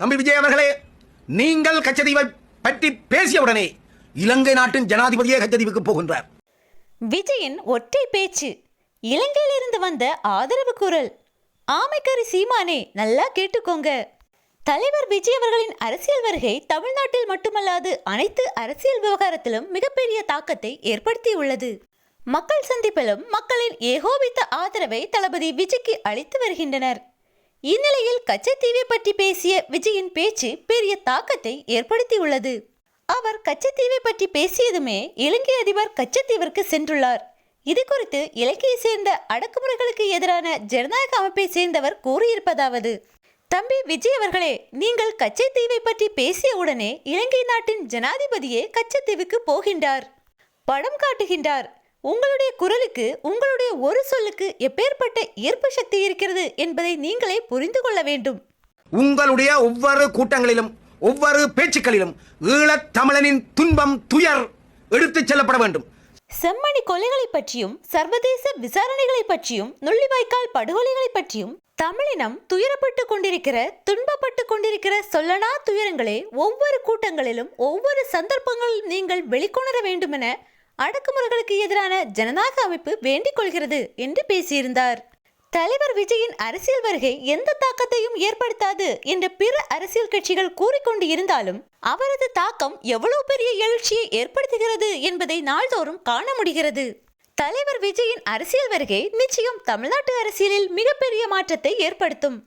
தம்பி விஜய் அவர்களே நீங்கள் கச்சதீவை பற்றி பேசியவுடனே இலங்கை நாட்டின் ஜனாதிபதியே கச்சதீவுக்கு போகின்றார். விஜயின் ஒற்றை பேச்சு இலங்கையிலிருந்து வந்த ஆதரவு குரல். ஆமைக்கறி சீமானே நல்லா கேட்டுக்கோங்க. தலைவர் விஜய் அவர்களின் அரசியல் வருகை தமிழ்நாட்டில் மட்டுமல்லாது அனைத்து அரசியல் விவகாரத்திலும் மிகப்பெரிய தாக்கத்தை ஏற்படுத்தியுள்ளது. மக்கள் சந்திப்பிலும் மக்களின் ஏகோபித்த ஆதரவை தளபதி விஜய்க்கு அளித்து வருகின்றனர். இந்நிலையில் கச்சத்தீவை பற்றி பேசிய விஜயின் பேச்சு பெரிய தாக்கத்தை ஏற்படுத்தியுள்ளது. அவர் கச்சத்தீவை பற்றி பேசியதுமே இலங்கை அதிபர் கச்சத்தீவிற்கு சென்றுள்ளார். இது குறித்து இலங்கையை சேர்ந்த அடக்குமுறைகளுக்கு எதிரான ஜனநாயக அமைப்பை சேர்ந்தவர் கூறியிருப்பதாவது தம்பி விஜய் அவர்களே நீங்கள் கச்சத்தீவை பற்றி பேசிய உடனே இலங்கை நாட்டின் ஜனாதிபதியே கச்சத்தீவுக்கு போகின்றார் படம் காட்டுகின்றார் உங்களுடைய குரலுக்கு உங்களுடைய ஒரு சொல்லுக்கு எப்பேற்பட்ட ஈர்ப்பு சக்தி இருக்கிறது என்பதை நீங்களே புரிந்து கொள்ள வேண்டும். உங்களுடைய ஒவ்வொரு கூட்டங்களிலும் ஒவ்வொரு பேச்சுக்களிலும் ஈழத் தமிழனின் துன்பம் துயர் எடுத்துச் செல்லப்பட வேண்டும். செம்மணி கொலைகளை பற்றியும் சர்வதேச விசாரணைகளை பற்றியும் நுள்ளிவாய்க்கால் படுகொலைகளை பற்றியும் தமிழினம் துயரப்பட்டு கொண்டிருக்கிற துன்பப்பட்டு கொண்டிருக்கிற சொல்லனா துயரங்களை ஒவ்வொரு கூட்டங்களிலும் ஒவ்வொரு சந்தர்ப்பங்களிலும் நீங்கள் வெளிக்கொணர வேண்டுமென அடக்குமுறைகளுக்கு எதிரான ஜனநாயக அமைப்பு வேண்டிக் கொள்கிறது என்று பேசியிருந்தார். தலைவர் விஜயின் அரசியல் வருகை எந்த தாக்கத்தையும் ஏற்படுத்தாது என்று பிற அரசியல் கட்சிகள் கூறிக்கொண்டு இருந்தாலும் அவரது தாக்கம் எவ்வளவு பெரிய எழுச்சியை ஏற்படுத்துகிறது என்பதை நாள்தோறும் காண முடிகிறது. தலைவர் விஜயின் அரசியல் வருகை நிச்சயம் தமிழ்நாட்டு அரசியலில் மிகப்பெரிய மாற்றத்தை ஏற்படுத்தும்.